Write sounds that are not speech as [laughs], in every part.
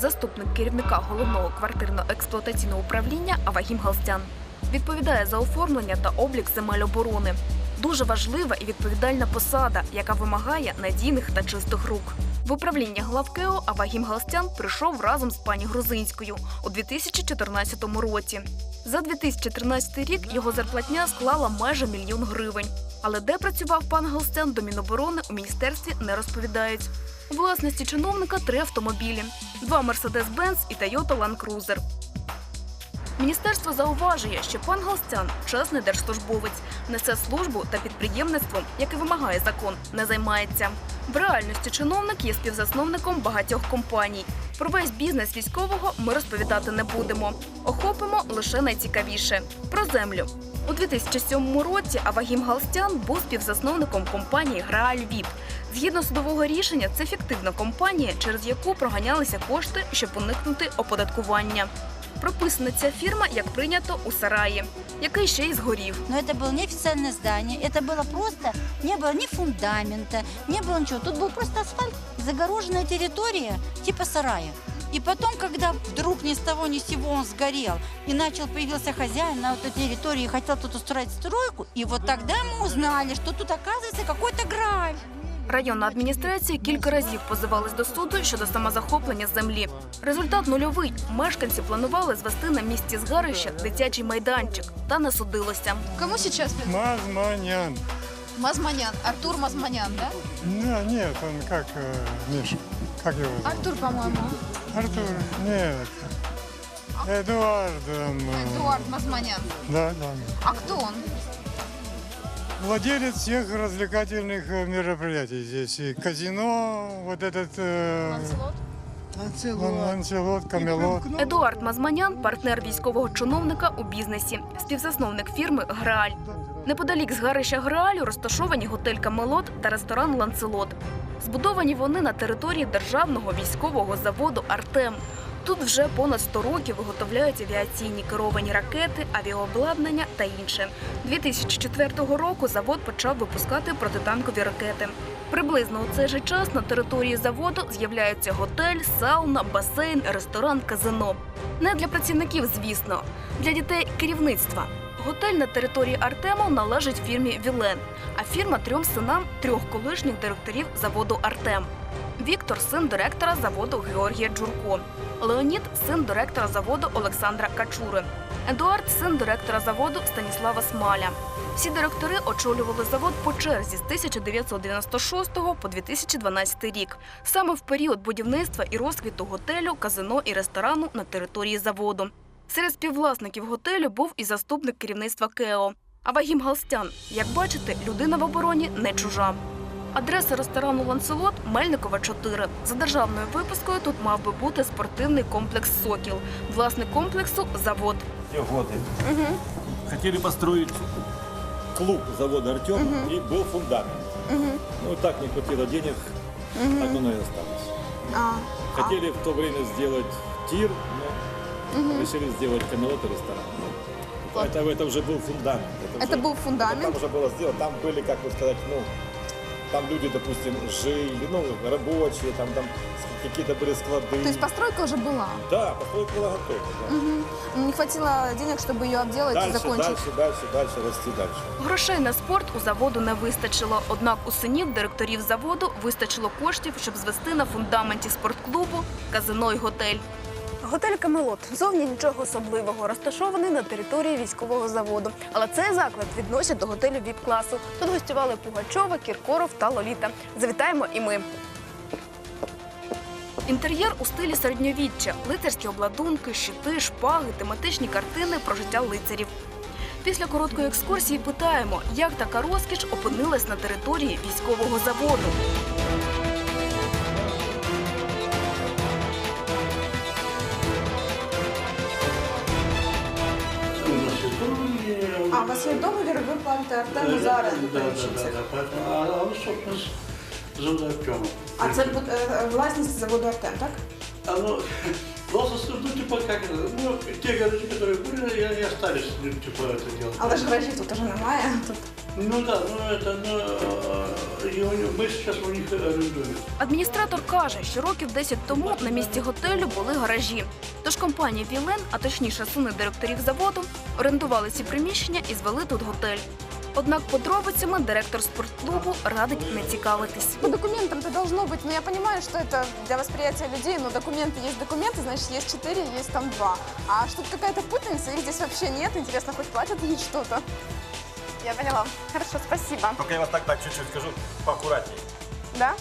заступник керівника головного квартирно-експлуатаційного управління Авагім Галстян. Відповідає за оформлення та облік земель оборони. Дуже важлива і відповідальна посада, яка вимагає надійних та чистих рук. В управління главкео Авагім Галстян прийшов разом з пані Грузинською у 2014 році. За 2013 рік його зарплатня склала майже мільйон гривень. Але де працював пан Галстян до Міноборони у міністерстві не розповідають. Власності чиновника три автомобілі: два Mercedes-Benz і Toyota Land Cruiser. Міністерство зауважує, що пан Галстян чесний держслужбовець, несе службу та підприємництвом, яке вимагає закон, не займається. В реальності чиновник є співзасновником багатьох компаній. Про весь бізнес військового ми розповідати не будемо. Охопимо лише найцікавіше про землю. У 2007 році Авагім Галстян був співзасновником компанії Грааль Віп. Згідно судового рішення, це фіктивна компанія, через яку проганялися кошти, щоб уникнути оподаткування. Прописана ця фірма, як прийнято, у сараї, який ще й згорів. Но это было неофициальное здание, это было просто, не было ни фундамента, не было ничего. Тут был просто асфальт, загороженная территория, типа сарая. И потом, когда вдруг ни с того ни с сего он сгорел, и начал появился хозяин на этой территории и хотел тут устроить стройку, и вот тогда мы узнали, что тут оказывается какой-то граль. Районна адміністрація кілька разів позивалась до суду щодо самозахоплення землі. Результат нульовий. Мешканці планували звести на місці згарища дитячий майданчик, та не судилося. Кому сейчас Мазманян. Мазманян? Артур Мазманян, да? Ну, нет, он как, э, Миша, как его зовут? Артур, по-моему. Артур, нет. Эдуард. он, э, Эдуард Мазманян. Да, да. А кто он? Владелец всех развлекательных э, мероприятий здесь. И казино, вот этот... э, Лан- Ланселот, Камелот. Едуард Мазманян партнер військового чиновника у бізнесі, співзасновник фірми Грааль. Неподалік згарища Граалю розташовані готель Камелот та ресторан Ланцелот. Збудовані вони на території державного військового заводу Артем. Тут вже понад 100 років виготовляють авіаційні керовані ракети, авіаобладнання та інше. 2004 року завод почав випускати протитанкові ракети. Приблизно у цей же час на території заводу з'являються готель, сауна, басейн, ресторан, казино. Не для працівників, звісно, для дітей керівництва. Готель на території Артему належить фірмі Вілен, а фірма трьом синам трьох колишніх директорів заводу Артем. Віктор син директора заводу Георгія Джурко. Леонід син директора заводу Олександра Качури. Едуард син директора заводу Станіслава Смаля. Всі директори очолювали завод по черзі з 1996 по 2012 рік, саме в період будівництва і розквіту готелю, казино і ресторану на території заводу. Серед співвласників готелю був і заступник керівництва КЕО. А Вагім Галстян, як бачите, людина в обороні не чужа. Адреса ресторану Ланселот Мельникова 4. За державною випискою тут мав би бути спортивний комплекс Сокіл. Власник комплексу завод. те годы хотели построить клуб завода Артем, и был фундамент. Ну и так не хватило денег, так оно и осталось. А, Хотели в то время сделать тир, но решили сделать камелот и ресторан. Ну, это, это уже был фундамент. Это уже- был фундамент? Там уже было сделано, там были, как бы сказать, ну, там люди, допустим, жили, ну, рабочие, там, там с- какие-то были склады. то есть постройка уже была? Да, постройка была готова. да. Не хватило денег, чтобы ее обделать и Дальше, закончить? дальше, дальше, дальше, расти дальше. Грошей на спорт у заводу не вистачило. Однак у синів директорів заводу вистачило коштів, щоб звести на фундаменті спортклубу казино й готель. Готель Камелот зовні нічого особливого, розташований на території військового заводу. Але цей заклад відносять до готелю ВІП-класу. Тут гостювали Пугачова, Кіркоров та Лоліта. Завітаємо і ми. Інтер'єр у стилі середньовіччя, лицарські обладунки, щити, шпаги, тематичні картини про життя лицарів. Після короткої екскурсії питаємо, як така розкіш опинилась на території військового заводу. А, у вас є договір, ви платите Артему за оренду Да, да, приміщення? да, да, поэтому, а, а вот, собственно, с- завода Артема. А це буде, е, власність заводу Артем, так? А ну, [laughs] Просто, ну, типа, как это, ну, те гаражи, которые были, и они остались, ну, типа, это делать. Але ж гаражів тут уже немає. [laughs] Тут Ну да, ну это, ну, э, и у них- мы сейчас у них арендуем. Адміністратор каже, що років 10 тому на місці готелю були гаражі. Тож компанія Вілен, а точніше сини директорів заводу, орендували ці приміщення і звели тут готель. Однак подробицями директор спортклубу радить не цікавитись. по документам-то должно быть, но я понимаю, что это для восприятия людей, но документы есть документы, значит, есть четыре, есть там два. А что тут какая-то путаница, их здесь вообще нет, интересно, хоть платят они что-то? Я поняла. Хорошо, спасибо. Только я вас так, так чуть-чуть скажу, поаккуратнее. Да?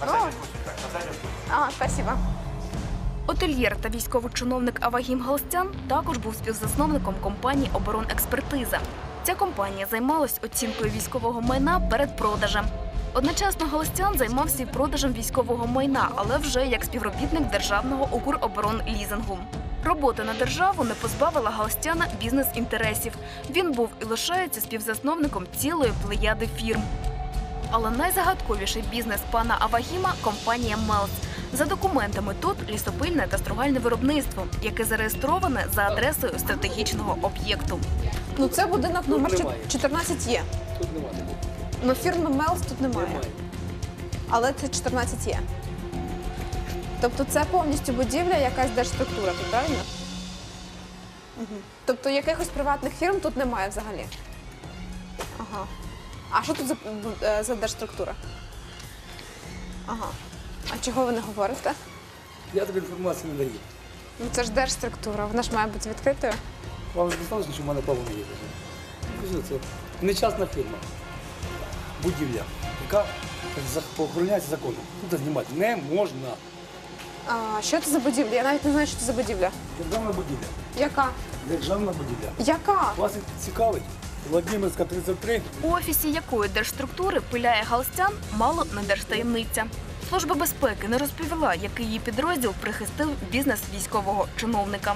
На Ну. всякий случай, так, на всякий случай. Ага, спасибо. Отельєр та військовий чиновник Авагім Галстян також був співзасновником компанії Оборонекспертиза. Ця компанія займалась оцінкою військового майна перед продажем. Одночасно Галстян займався і продажем військового майна, але вже як співробітник державного Укроборонлізингу. Робота на державу не позбавила Галстяна бізнес-інтересів. Він був і лишається співзасновником цілої плеяди фірм. Але найзагадковіший бізнес пана Авагіма компанія Мелс. За документами тут лісопильне та стругальне виробництво, яке зареєстроване за адресою стратегічного об'єкту. Ну це будинок номер немає. 14 є. Тут немає. Ну фірми Мелс тут немає. Немає. Але це 14 є. Тобто це повністю будівля, якась держструктура, тут правильно? Угу. Тобто якихось приватних фірм тут немає взагалі. Ага. А що тут за, е, за держструктура? Ага. А чого ви не говорите? Я тобі інформацію не даю. Ну це ж держструктура, вона ж має бути відкритою. Вам ж не сталося, що в мене не є. Кажу, Це не частна фірма. Будівля, яка охороняється законом. Тут знімати не можна. А, що це за будівля? Я навіть не знаю, що це за будівля. Державна будівля. Яка? Державна будівля. Яка? Вас цікавить? Владимирська 33. У офісі якої держструктури пиляє Галстян, мало не держтаємниця. Служба безпеки не розповіла, який її підрозділ прихистив бізнес військового чиновника.